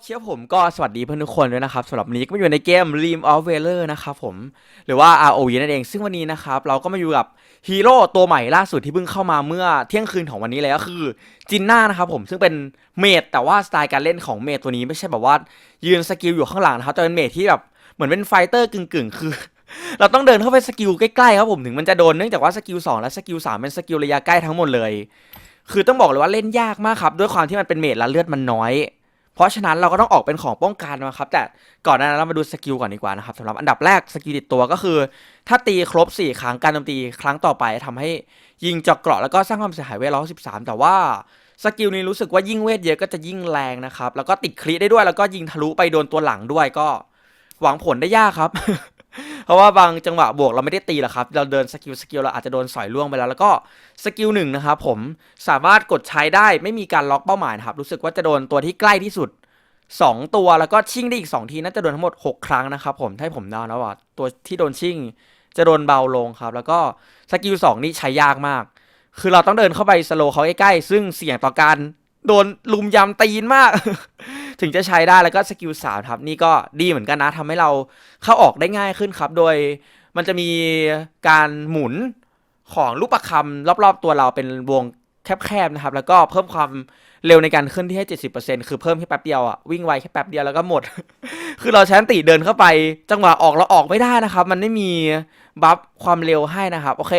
เคผมก็สวัสดีเพื่อนทุกคนด้วยนะครับสำหรับวันนี้ก็มาอยู่ในเกม Rim of Valor นะครับผมหรือว่า ROV นั่นเอง ซึ่งวันนี้นะครับเราก็มาอยู่กับฮีโร่ตัวใหม่ล่าสุดที่เพิ่งเข้ามาเมื่อเที่ยงคืนของวันนี้เลยก็คือจินน่านะครับผมซึ่งเป็นเมดแต่ว่าสไตล์การเล่นของเมดตัวนี้ไม่ใช่แบบว่ายืนสกิลอยู่ข้างหลังนะครับแต่เป็นเมดที่แบบเหมือนเป็นไฟเตอร์กึ่งๆ คือ เราต้องเดินเข้าไปสกิลใกล้ๆครับผมถึงมันจะโดนเนื่องจากว่าสกิล2และสกิล3เป็นสกิลระยะใกล้ทั้งหมดเลย คือต้องบอกเลยว่าเล่นยากมากครับด้วยความที่มันเป็นเมดและเลือดมันน้อย เพราะฉะนั้นเราก็ต้องออกเป็นของป้องกันมาครับ แต่ก่อนหน้านั้นเรามาดูสกิลก่อนดีกว่านะครับสำหรับอันดับแรกสกิลติดตัวก็คือ ถ้าตีครบ 4 ครั้งการโจมตีครั้งต่อไปทำให้ยิงจอกเกราะแล้วก็สร้างความเสียหายเวทร้อยสิบสามแต่ว่าสกิลนี้รู้สึกว่ายิ่งเวทเยอะก็จะยิ่งแรงนะครับ แล้วก็ติดคลิได้ด้วยแล้วก็ยิงทะลุไปโดนตัวหลังด้วยก็หวังผลได้ยากครับ ราะว่าบางจังหวะบวกเราไม่ได้ตีหรอกครับ เราเดินสกิลสกิลเราอาจจะโดนสอยล่วงไปแล้ว แล้วก็สกิลหนึ่งนะครับผมสามารถกดใช้ได้ไม่มีการล็อกเป้าหมายนะครับ รู้สึกว่าจะโดนตัวที่ใกล้ที่สุด 2 ตัวแล้วก็ชิ่งได้อีก 2 ทีน่าจะโดนทั้งหมด 6 ครั้งนะครับผมถ้าให้ผมเดานะว่าตัวที่โดนชิ่งจะโดนเบาลงครับ แล้วก็สกิล2นี่ใช้ยากมาก คือเราต้องเดินเข้าไปสโลเขาใกล้ๆซึ่งเสี่ยงต่อการโดนลุมยำตีนมาก ถึงจะใช้ได้แล้วก็สกิลสามครับนี่ก็ดีเหมือนกันนะทำให้เราเข้าออกได้ง่ายขึ้นครับ โดยมันจะมีการหมุนของลูกประคำรอบๆ ตัวเราเป็นวงแคบๆนะครับ แล้วก็เพิ่มความเร็วในการเคลื่อนที่ให้ 70%คือเพิ่มแค่แป๊บเดียวอะวิ่งไวแค่แป๊บเดียวแล้วก็หมด คือเราใช้นติเดินเข้าไป จังหวะออกเราออกไม่ได้นะครับ มันไม่มีบัฟความเร็วให้นะครับ โอเค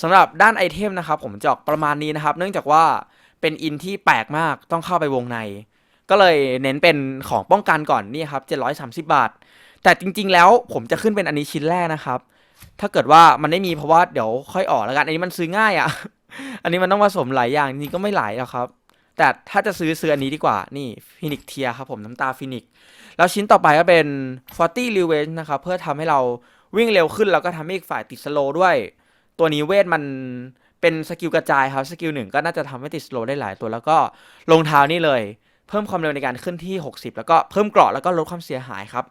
สำหรับด้านไอเทมนะครับ ผมจะออกประมาณนี้นะครับ เนื่องจากว่าเป็นอินที่แปลกมากต้องเข้าไปวงใน ก็เลยเน้นเป็นของป้องกันก่อนนี่ครับ730 บาท แต่จริง ๆ แล้วผมจะขึ้นเป็นอันนี้ชิ้นแรกนะครับ ถ้าเกิดว่ามันไม่มีเพราะว่าเดี๋ยวค่อยออกแล้วกัน อันนี้มันซื้อง่ายอะ่ะ อันนี้มันต้องผสมหลายอย่างจริงๆก็ไม่หลายหรอกครับ แต่ถ้าจะซื้อซื้ออันนี้ดีกว่า นี่ฟินิกเทียครับผมน้ำตาฟินิก แล้วชิ้นต่อไปก็เป็น40 Revenge นะครับ เพื่อทำให้เราวิ่งเร็วขึ้นแล้วก็ทำให้อีกฝ่ายติดสโลด้วย ตัวนี้เวทมันเป็นสกิลกระจายครับ สกิลหนึ่งก็น่าจะทำให้ติดสโลได้หลายตัว แล้วก็รองเท้านี่เลย เพิ่มความเร็วในการขึ้นที่ 60 แล้วก็เพิ่มเกราะแล้วก็ลดความเสียหายครับ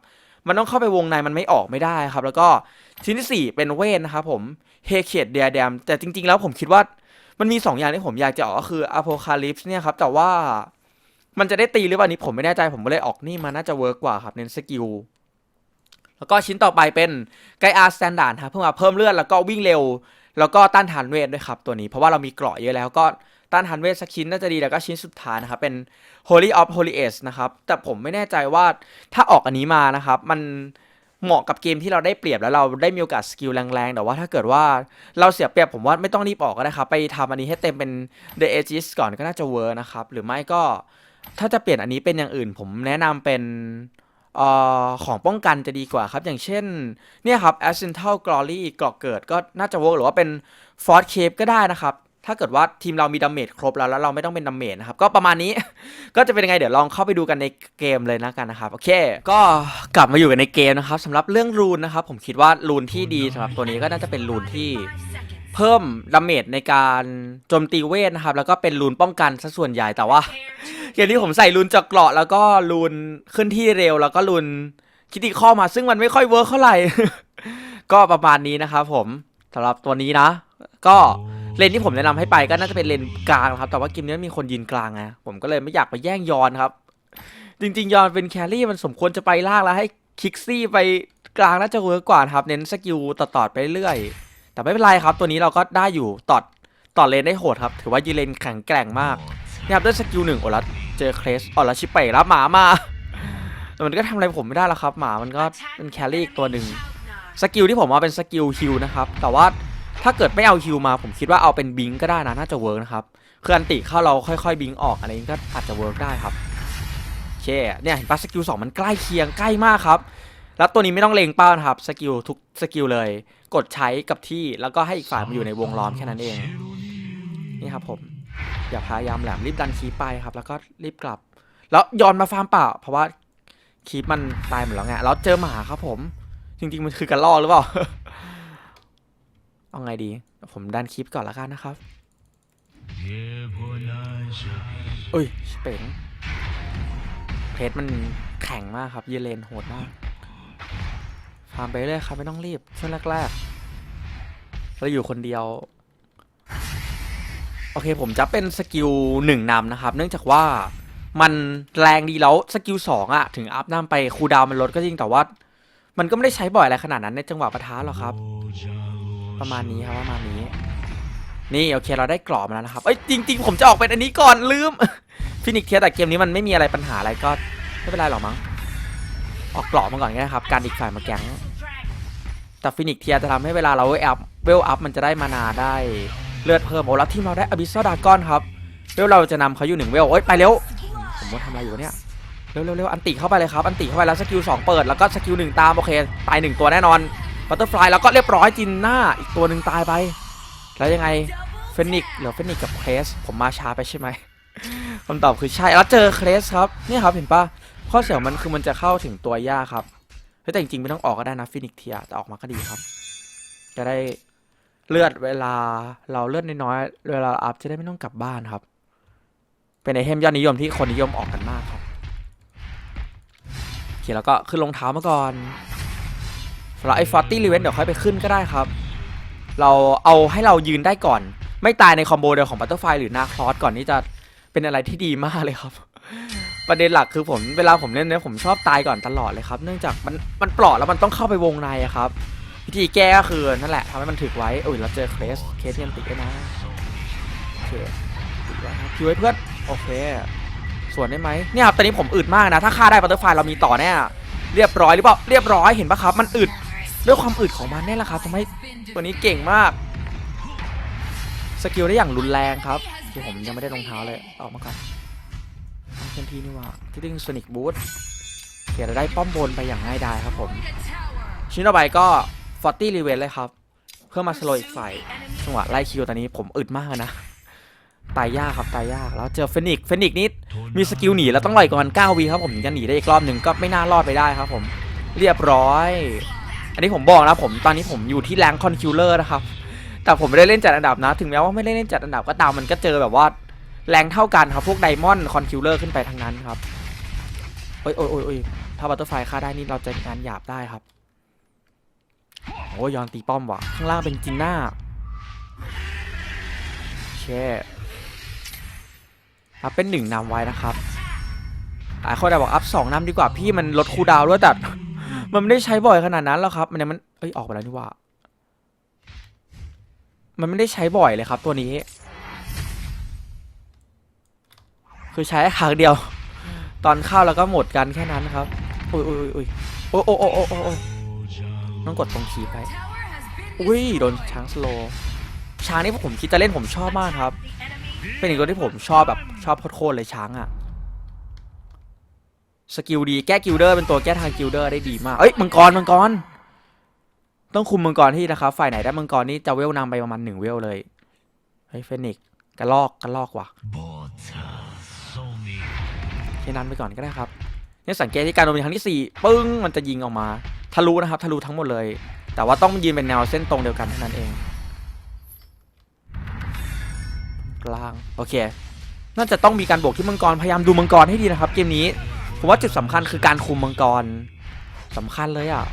มันต้องเข้าไปวงในมันไม่ออกไม่ได้ครับ แล้วก็ชิ้นที่ 4 เป็นเวทนะครับผมเฮเคดเดียแดมแต่จริง ๆ แล้วผมคิดว่ามันมี 2 อย่างที่ผมอยากจะออกก็คืออโ c คาลิปส์เนี่ยครับแต่ว่ามันจะได้ตีหรือเปล่านี้ผมไม่แน่ใจผมก็เลยออกนี่มาน่าจะเวิร์กกว่าครับเน้นสกิลแล้วก็ชิ้นต่อไปเป็นไกอาร์สแตนดาร์ดครับเพิ่มมาเพิ่มเลือดแล้วก็วิ่งเร็ว แล้วก็ต้านทานเวทด้วยครับตัวนี้ เพราะว่าเรามีเกราะเยอะแล้วก็ ต้านทานเวทสักชิ้นน่าจะดีแล้วก็ชิ้นสุดท้ายนะครับ เป็น Holy of Holy a c e นะครับ แต่ผมไม่แน่ใจว่าถ้าออกอันนี้มานะครับ มันเหมาะกับเกมที่เราได้เปรียบแล้วเราได้มีโอกาสสกิลแรงๆ แต่ว่าถ้าเกิดว่าเราเสียเปรียบผมว่าไม่ต้องรีบออกก็ได้ครับ ไปทำอันนี้ให้เต็มเป็น The Aegis ก่อนก็น่าจะเวิร์นะครับ หรือไม่ก็ถ้าจะเปลี่ยนอันนี้เป็นอย่างอื่น ผมแนะนำเป็นออของป้องกันจะดีกว่าครับ อย่างเช่นเนี่ยครับ Ascental Glory กราะเกิดก็น่าจะเวิร์กหรือว่าเป็น Force Cape ก็ได้นะครับ ถ้าเกิดว่าทีมเรามีดาเมจครบแล้วแล้วเราไม่ต้องเป็นดาเมจนะครับก็ประมาณนี้ ก็จะเป็นยังไงเดี๋ยวลองเข้าไปดูกันในเกมเลยนะกันนะครับโอเค ก็กลับมาอยู่กันในเกมนะครับสำหรับเรื่องรูนนะครับผมคิดว่ารูนที่ดีสำหรับตัวนี้ก็น่าจะเป็นรูนที่เพิ่มดาเมจในการโจมตีเวทนะครับแล้วก็เป็นรูนป้องกันซะส่วนใหญ่แต่ว่าอย่างที่ผมใส่รูนเจาะเกราะแล้วก็รูนขึ้นที่เร็วแล้วก็รูนคิดดีข้อมาซึ่งมันไม่ค่อยเวิร์คเท่าไหร่ก็ประมาณนี้นะครับผมสำหรับตัวนี้นะ ก็ เลนที่ผมแนะนำให้ไปก็น่าจะเป็นเลนกลางครับ แต่ว่าเกมนี้มีคนยืนกลางไงผมก็เลยไม่อยากไปแย่งยอนครับ จริงๆ ยอนเป็นแครี่มันสมควรจะไปล่างแล้วให้คิกซี่ไปกลางน่าจะเวิร์กกว่าครับ เน้นสกิลต่อๆไปเรื่อยแต่ไม่เป็นไรครับ ตัวนี้เราก็ได้อยู่ตอดต่อเลนได้โหดครับ ถือว่ายืนเลนแข็งแกร่งมากนี่ครับด้วยสกิลหนึ่งโอลัสเจอเคลสออลัสชิเปะรับหมามาแต่มันก็ทำอะไรผมไม่ได้แล้วครับ หมามันก็เป็นแครี่อีกตัวหนึ่งสกิลที่ผมเอาเป็นสกิลฮิลนะครับ แต่ว่า ถ้าเกิดไม่เอาฮิลมาผมคิดว่าเอาเป็นบิงก็ได้นะน่าจะเวิร์กนะครับคืออันติเข้าเราค่อยๆบิงออกอะไรนี้ก็อาจจะเวิร์กได้ครับโอเคเนี่ยเห็นปะสกิลสองมันใกล้เคียงใกล้มากครับแล้วตัวนี้ไม่ต้องเลงเป้านะครับสกิลทุกสกิลเลย กดใช้กับที่แล้วก็ให้อีกฝ่ายมาอยู่ในวงล้อมแค่นั้นเอง นี่ครับผมอย่าพยายามแหลมรีบดันคีปไปครับ แล้วก็รีบกลับ แล้วย้อนมาฟาร์มเปล่า เพราะว่าคีปมันตายหมดแล้วไงแล้วเจอหมาครับผม จริงๆมันคือการล่อหรือเปล่า เอาไงดี ผมดันคลิปก่อนละกันนะครับเอ้ยชิเป๋งเพชรมันแข็งมากครับ เยเลนโหดมากฟาร์มไปเลยครับไม่ต้องรีบ ช่วงแรกๆเราอยู่คนเดียว โอเคผมจะเป็นสกิลหนึ่งนำนะครับ เนื่องจากว่ามันแรงดีแล้วสกิลสองอะถึงอัพน้ำไปคูลดาวน์มันลดก็จริงแต่ว่า มันก็ไม่ได้ใช้บ่อยอะไรขนาดนั้นในจังหวะปะทะหรอกครับ ประมาณนี้ครับประมาณนี้ นี่โอเคเราได้กรอบมาแล้วนะครับเอ้ยจริง ๆ ผมจะออกเป็นอันนี้ก่อนลืมฟินิกเทียแต่เกมนี้มันไม่มีอะไรปัญหาอะไรก็ไม่เป็นไรหรอกมั้งออกกรอบมาก่อนก็ได้ครับการอีกฝ่ายมาแก๊งแต่ฟินิกเทียจะทำให้เวลาเราเวลอัพเวลอัพมันจะได้มานาได้เลือดเพิ่มโอ้แล้วทีมเราได้อบิสซ d ดากอนครับเวลเราจะนำเขาอยู่หนึ่งเวลโอ้ยไปเร็วผมว่าทำอะไรอยู่เนี่ยเร็วเร็วเร็วอันติเข้าไปเลยครับอันติเข้าไปแล้วสกิลสองเปิดแล้วก็สกิลหนึ่งตามโอเคตายหนึ่งตัวแน่นอน บัตเตอร์ฟลายแล้วก็เรียบร้อยจินหน้าอีกตัวหนึ่งตายไป แล้วยังไงเฟนิกซ์เหลือเฟนิกซ์กับเครสผมมาช้าไปใช่ไหมคำตอบคือใช่แล้วเจอเครสครับนี่ครับเห็นปะข้อเสียของมันคือมันจะเข้าถึงตัวยากครับเฮ้ยแต่จริงๆไม่ต้องออกก็ได้นะฟินิกเทียแต่ออกมาก็ดีครับ จะได้เลือดเวลาเราเลือดน้อยๆเวลาอัพจะได้ไม่ต้องกลับบ้านครับ เป็นไอเทมยอดนิยมที่คนนิยมออกกันมากครับโอเคแล้วก็ขึ้นรองเท้ามาก่อน สำหรับไอ้ฟอร์ตี้รีเวนเดี๋ยวค่อยไปขึ้นก็ได้ครับ เราเอาให้เรายืนได้ก่อน ไม่ตายในคอมโบเดียวของบัตเตอร์ไฟหรือนาคลอสก่อนที่จะเป็นอะไรที่ดีมากเลยครับ ประเด็นหลักคือผมเวลาผมเล่นเนี่ยผมชอบตายก่อนตลอดเลยครับ เนื่องจากมันมันปลอดแล้วมันต้องเข้าไปวงในอะครับวิธีแก้ก็คือนั่นแหละทำให้มันถึกไว้โอ้ยเราเจอเคสเคสยังติดด้วยนะโอเคติดไว้ครับคิวไว้เพื่อนโอเคส่วนได้ไหมเนี่ยครับตอนนี้ผมอึดมากนะ ถ้าฆ่าได้บัตเตอร์ไฟเรามีต่อแน่เรียบร้อยหรือเปล่าเรียบร้อยเห็นปะครับ มันอึด ด้วยความอึดของมันเนี่ยแหละครับทำให้ตัวนี้เก่งมาก สกิลได้อย่างรุนแรงครับที่ผมยังไม่ได้รองเท้าเลยออกมาก่อนทำเต็มที่นี่ว่าที่ดึงโซนิกบูทเดี๋ยได้ป้อมบนไปอย่างง่ายดายครับผมชิ้นต่อไปก็40รีเวนเลยครับ เพื่อมาสโลอีกฝ่ายจังหวะไล่คิวตอนนี้ผมอึดมากนะตายยากครับตายยากแล้วเจอเฟนิกเฟนิกนี่มีสกิลหนีแล้วต้องลอยก่อน9วีครับผมถึงจะหนีได้อีกรอบหนึ่งก็ไม่น่ารอดไปได้ครับผม เรียบร้อย อันนี้ผมบอกนะผมตอนนี้ผมอยู่ที่แรงคอนคิวเลอร์นะครับ แต่ผมไม่ได้เล่นจัดอันดับนะ ถึงแม้ว่าไม่ได้เล่นจัดอันดับก็ตามมันก็เจอแบบว่าแรงเท่ากันครับ พวกไดมอนด์คอนคิวเลอร์ขึ้นไปทั้งนั้นครับโอ้ยโอ้ยโอ้ยโอ้ยถ้าบัตเตอร์ไฟฆ่าได้นี่เราจะงานหยาบได้ครับโอ้ยอนตีป้อมว่ะ ข้างล่างเป็นจินน่าโอเคอัพเป็นหนึ่งนำไว้นะครับหลายคนอาจบอกอัพสองนำดีกว่าพี่มันลดคูดาวด้วยแต่ มันไม่ได้ใช้บ่อยขนาดนั้นหรอกครับ มันเนี่ยมันเอ้ยออกไปแล้วนี่ว่า มันไม่ได้ใช้บ่อยเลยครับ ตัวนี้ คือใช้ครั้งเดียว ตอนเข้าแล้วก็หมดกันแค่นั้นครับอุ้ยอุ้ยอุ้ยอุ้ยโอ้โอ้โอ้โอ้โอ้ต้องกดตรงคีไปอุ้ยโดนช้างสโลช้างนี่ผมคิดจะเล่นผมชอบมากครับ เป็นอีกตัวที่ผมชอบแบบชอบโคตรเลยช้างอะ สกิลดีแก้กิลเดอร์เป็นตัวแก้ทางกิลเดอร์ได้ดีมาก เอ้ยมังกรมังกร ต้องคุมมังกรที่นะครับ ฝ่ายไหนได้มังกรนี่จะเวลนำไปประมาณหนึ่งเวลเลย เฮ้ยเฟนิกซ์กระลอกกระลอกว่ะแค่นั้นไปก่อนก็ได้ครับเนี่ยสังเกตที่การโดนครั้งที่สี่ปึ้งมันจะยิงออกมาทะลุนะครับทะลุทั้งหมดเลย แต่ว่าต้องยืนเป็นแนวเส้นตรงเดียวกันเท่านั้นเองกลางโอเค น่าจะต้องมีการบวกที่มังกรพยายามดูมังกรให้ดีนะครับ เกมนี้ ผมว่าจุดสำคัญคือการคุมมังกรสำคัญเลยอะ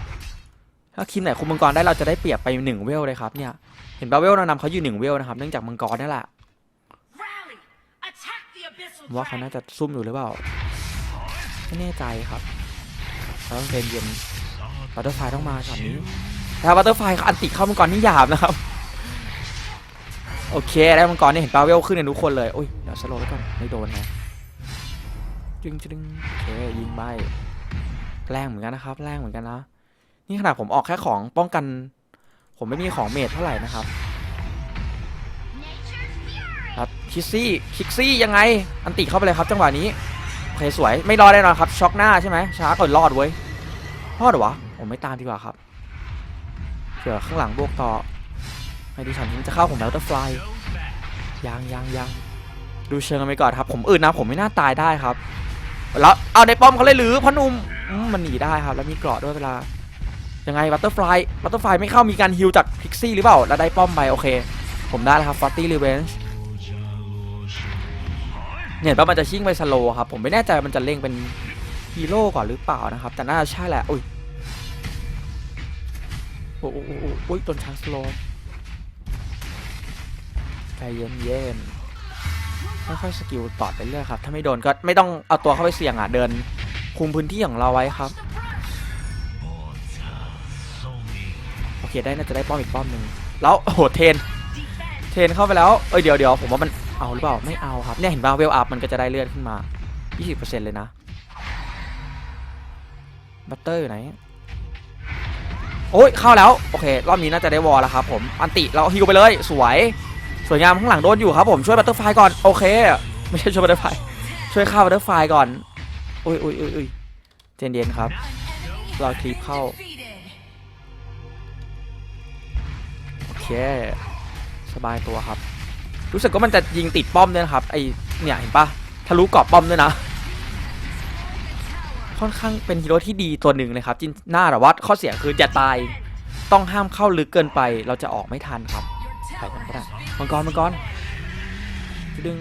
ถ้าทีมไหนคุมมังกรได้เราจะได้เปรียบไปหนึ่งเวลเลยครับเนี่ย เห็นปะเวลเรานำเขาอยู่หนึ่งเวลนะครับ เนื่องจากมังกรนี่แหละผมว่าเขาน่าจะซุ่มอยู่หรือเปล่า ไม่แน่ใจครับเราต้องเทรนเย็นบัตเตอร์ไฟต้องมาช็อตนี้ถ้าบัตเตอร์ไฟอันติเข้ามังกรนี่หยาบนะครับ โอเคได้มังกรนี่เห็นปลาเวลขึ้นกันทุกคนเลยอุ้ย เดี๋ยวสโลว์ไว้ก่อนไม่โดนนะ จึงจึงโอเคยิงใบแรงเหมือนกันนะครับ แรงเหมือนกันนะ นี่ขนาดผมออกแค่ของป้องกัน ผมไม่มีของเมทเท่าไหร่นะครับครับคิกซี่คิกซี่ยังไง อันติเข้าไปเลยครับ จังหวะนี้โอเคสวยไม่รอดแน่นอนครับ ช็อกหน้าใช่ไหมช้าก่อนรอดเว้ยรอดหรอวะผมไม่ตามดีกว่าครับเผื่อข้างหลังบวกต่อไอ้ดิฉันจะเข้าของแมวเตอร์ฟลายยังยังยังดูเชิงกันไปก่อนครับ ผมอื่นนะผมไม่น่าตายได้ครับ แล้วเอาในป้อมเขาเลยหรือพอนุ่มมันหนีได้ครับ แล้วมีเกราะด้วยเวลา ยังไงบัตเตอร์ฟลายบัตเตอร์ฟลายไม่เข้ามีการฮิลจากพิกซี่หรือเปล่า แล้วได้ป้อมไปโอเค ผมได้แล้วครับฟอร์ตี้รีเวนจ์เนี่ยว่ามันจะชิ่งไปสโลครับ ผมไม่แน่ใจมันจะเล่งเป็นฮีโร่ก่อนหรือเปล่านะครับ แต่น่าจะใช่แหละอุ้ยโอ้โหโอ้โหโอ้ยต้นช้างสโลใจเย็นเย็น ค่อยๆสกิลต่อไปเรื่อยครับ ถ้าไม่โดนก็ไม่ต้องเอาตัวเข้าไปเสี่ยงอะ เดินคุมพื้นที่ของเราไว้ครับ โอเคได้น่าจะได้ป้อมอีกป้อมหนึ่งแล้วโอ้โหเทน เทนเข้าไปแล้ว เอ้ยเดี๋ยวเดี๋ยวผมว่ามันเอาหรือเปล่าไม่เอาครับเนี่ยเห็นป่าเวลอัพมันก็จะได้เลือดขึ้นมา 20%เลยนะ บัตเตอร์อยู่ไหนโอ้ยเข้าแล้ว โอเค รอบนี้น่าจะได้วอลแล้วครับผม อันติเราฮิวไปเลยสวย วยงามข้างหลังโดนอยู่ครับผมช่วยบัตเตอร์ไฟก่อนโอเค ไม่ใช่ช่วยบัตเตอร์ไฟช่วยฆ่าบัตเตอร์ไฟก่อนอุ้ยอุ้ยอุ้ยอุ้ยเจนเย็นครับรอคลิปเข้าโอเคสบายตัวครับ รู้สึกว่ามันจะยิงติดป้อมด้วยนะครับไอเนี่ยเห็นปะทะลุเกาะป้อมด้วยนะค่อนข้างเป็นฮีโร่ที่ดีตัวหนึ่งเลยครับจินหน้าแต่ว่าข้อเสียคือจะตายต้องห้ามเข้าลึกเกินไป เราจะออกไม่ทันครับ มังกรมังกรดึง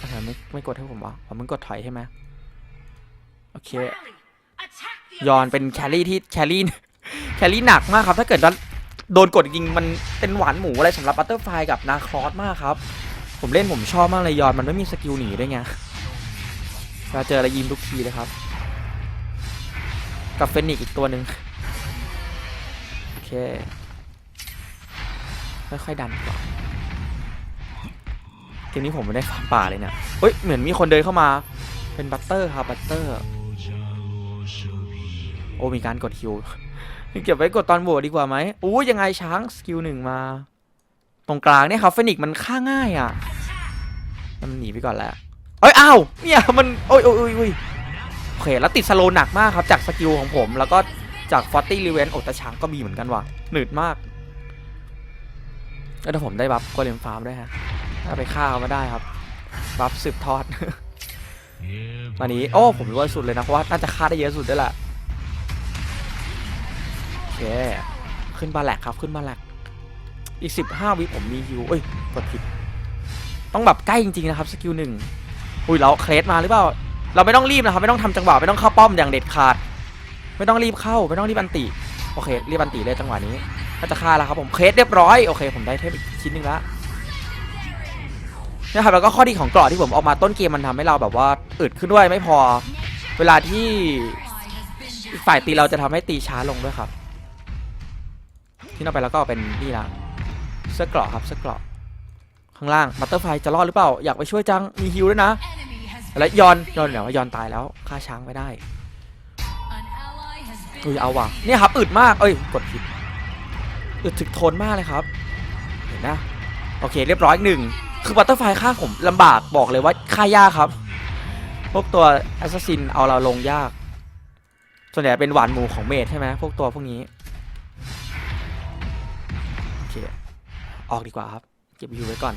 อะไรไม่ไม่กดให้ผมวะผมมึงกดถอยใช่ไหมโอเคยอนเป็นแครี่ที่แครี่แครี่หนักมากครับ ถ้าเกิดว่าโดนกดยิงมันเป็นหวานหมูอะไรสำหรับบัตเตอร์ไฟกับนาครอสมากครับ ผมเล่นผมชอบมากเลยยอนมันไม่มีสกิลหนีด้วยไงเวลาเจออะไรยิงทุกทีเลยครับ กับเฟนิกซ์อีกตัวหนึ่งโอเคค่อยๆดันก่อน เกมนี้ผมไม่ได้ฟาร์มป่าเลยเนี่ยเฮ้ย เหมือนมีคนเดินเข้ามา เป็นบัตเตอร์ครับบัตเตอร์ โอ้มีการกดคิว เก็บไว้กดตอนโหวตดีกว่าไหมอู้ยังไงช้างสกิลหนึ่งมา ตรงกลางเนี่ยครับเฟนิกซ์มันฆ่าง่ายอะ มันหนีไปก่อนแล้วเอ้ยอ้าว เนี่ยมัน โอ้ยโอ้ยโอ้ยโอเค แล้วติดสโลว์หนักมากครับ จากสกิลของผม แล้วก็จากฟอร์ตี้รีเวนโอตช้างก็มีเหมือนกันว่ะ หนืดมากแล้วถ้าผมได้บัฟโกเลมฟาร์มด้วยฮะ ถ้าไปฆ่าเขามาได้ครับ บัฟสืบทอด วันนี้ โอ้ ผมรู้ว่าสุดเลยนะ เพราะว่าน่าจะฆ่าได้เยอะสุดด้วยแหละโอเค ขึ้นบาแลกครับ ขึ้นบาแลกอีกสิบห้าวิผมมีฮิวเอ้ย กดผิด ต้องแบบใกล้จริง ๆ นะครับ สกิลหนึ่งอุ้ยเราเคลสมาหรือเปล่า เราไม่ต้องรีบนะครับ ไม่ต้องทำจังหวะ ไม่ต้องเข้าป้อมอย่างเด็ดขาด ไม่ต้องรีบเข้า ไม่ต้องรีบอันติ โอเค รีบอันติเลยจังหวะนี้น่าจะฆ่าแล้วครับผม เคลสเรียบร้อย โอเค ผมได้เทพอีกชิ้นหนึ่งละ นะครับแล้วก็ข้อดีของเกราะที่ผมออกมาต้นเกมมันทำให้เราแบบว่าอึดขึ้นด้วยไม่พอ เวลาที่ฝ่ายตีเราจะทำให้ตีช้าลงด้วยครับ ที่นอกไปแล้วก็เป็นนี่ละเสื้อเกราะครับเสื้อเกราะข้างล่างบัตเตอร์ไฟจะรอดหรือเปล่า อยากไปช่วยจังมีฮิวด้วยนะแล้วยอนยอนเดี๋ยวว่ายอนตายแล้วฆ่าช้างไม่ได้อุ้ยเอาว่ะเนี่ยครับอึดมากเอ้ยกดผิดอึดถึกทนมากเลยครับ เห็นนะโอเคเรียบร้อยอีกหนึ่ง คือบัตเตอร์ไฟฆ่าผมลำบากบอกเลยว่าฆ่ายากครับ พวกตัวแอสซัสซินเอาเราลงยาก ส่วนใหญ่เป็นหวานหมูของเมดใช่ไหมพวกตัวพวกนี้ โอเค ออกดีกว่าครับ เก็บวิวไว้ก่อน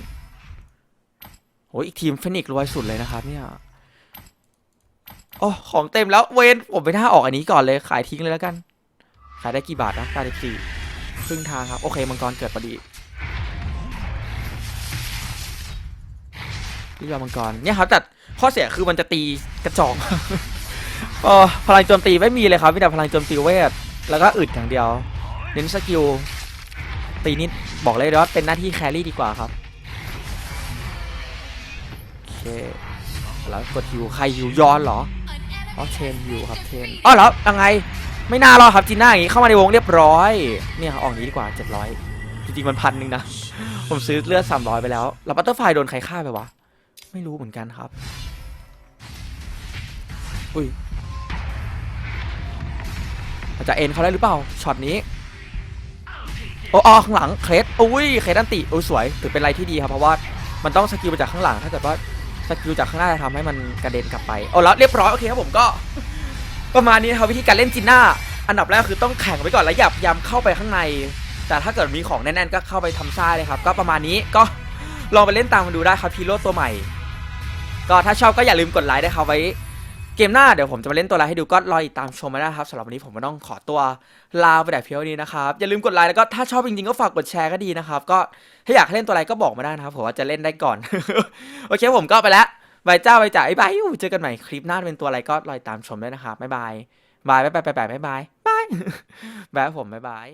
โอ้ยอีกทีมเฟนิกรวยสุดเลยนะครับเนี่ยโอ้ของเต็มแล้วเวนผมไปหน้าออกอันนี้ก่อนเลยขายทิ้งเลยแล้วกัน ขายได้กี่บาทนะ94ครึ่งทางครับ โอเคมังกรเกิดพอดี รีบเอามังกรเนี่ยครับแต่ข้อเสียคือมันจะตีกระจอกเออพลังโจมตีไม่มีเลยครับมีแต่พลังโจมตีเวทแล้วก็อึดอย่างเดียวเน้นสกิลตีนิดบอกเลยว่าเป็นหน้าที่แครี่ดีกว่าครับโอเคแล้วกดฮิวใครฮิวย้อนเหรออ๋อเชนฮิวครับเชนอ๋อแล้วยังไงไม่น่ารอดครับจีน่าอย่างนี้เข้ามาในวงเรียบร้อยเนี่ยออกนี้ดีกว่า700จริงๆมันพันหนึ่งนะผมซื้อเลือด300ไปแล้วแล้วบัตเตอร์ไฟโดนใครฆ่าไปวะ ไม่รู้เหมือนกันครับ อุ้ยอาจจะเอ็นเขาได้หรือเปล่า ช็อตนี้ โอ้ออข้างหลัง เครสอุ้ย เครสอันติโอ้ยสวย ถือเป็นอะไรที่ดีครับ เพราะว่ามันต้องสกิลมาจากข้างหลัง ถ้าเกิดว่าสกิลจากข้างหน้าจะทำให้มันกระเด็นกลับไป โอ้แล้วเรียบร้อย โอเคครับผมก็ ประมาณนี้ครับวิธีการเล่นจินน่า อันดับแรกคือต้องแข่งไว้ก่อนแล้วอย่าพยายามเข้าไปข้างใน แต่ถ้าเกิดมีของแน่นๆ ก็เข้าไปทำซ่าเลยครับ ก็ประมาณนี้ ก็ลองไปเล่นตามกันดูได้ครับพีโร่ตัวใหม่ ก็ถ้าชอบก็อย่าลืมกดไลค์นะครับไว้ เกมหน้าเดี๋ยวผมจะมาเล่นตัวอะไรให้ดูก็รอติดตามชมมาได้ครับสำหรับวันนี้ผมก็ต้องขอตัวลาไปแต่เพียงเท่านี้นะครับอย่าลืมกดไลค์แล้วก็ถ้าชอบจริงๆก็ฝากกดแชร์ก็ดีนะครับก็ถ้าอยากเล่นตัวอะไรก็บอกมาได้นะครับผมว่าจะเล่นได้ก่อน โอเคผมก็ไปแล้วบายเจ้าบายจ่ายบายเจอกันใหม่คลิปหน้าเป็นตัวอะไรก็รอติดตามชมด้วยนะครับบ๊ายบายบายบายบายบายบายบายบายบายผมบายบาย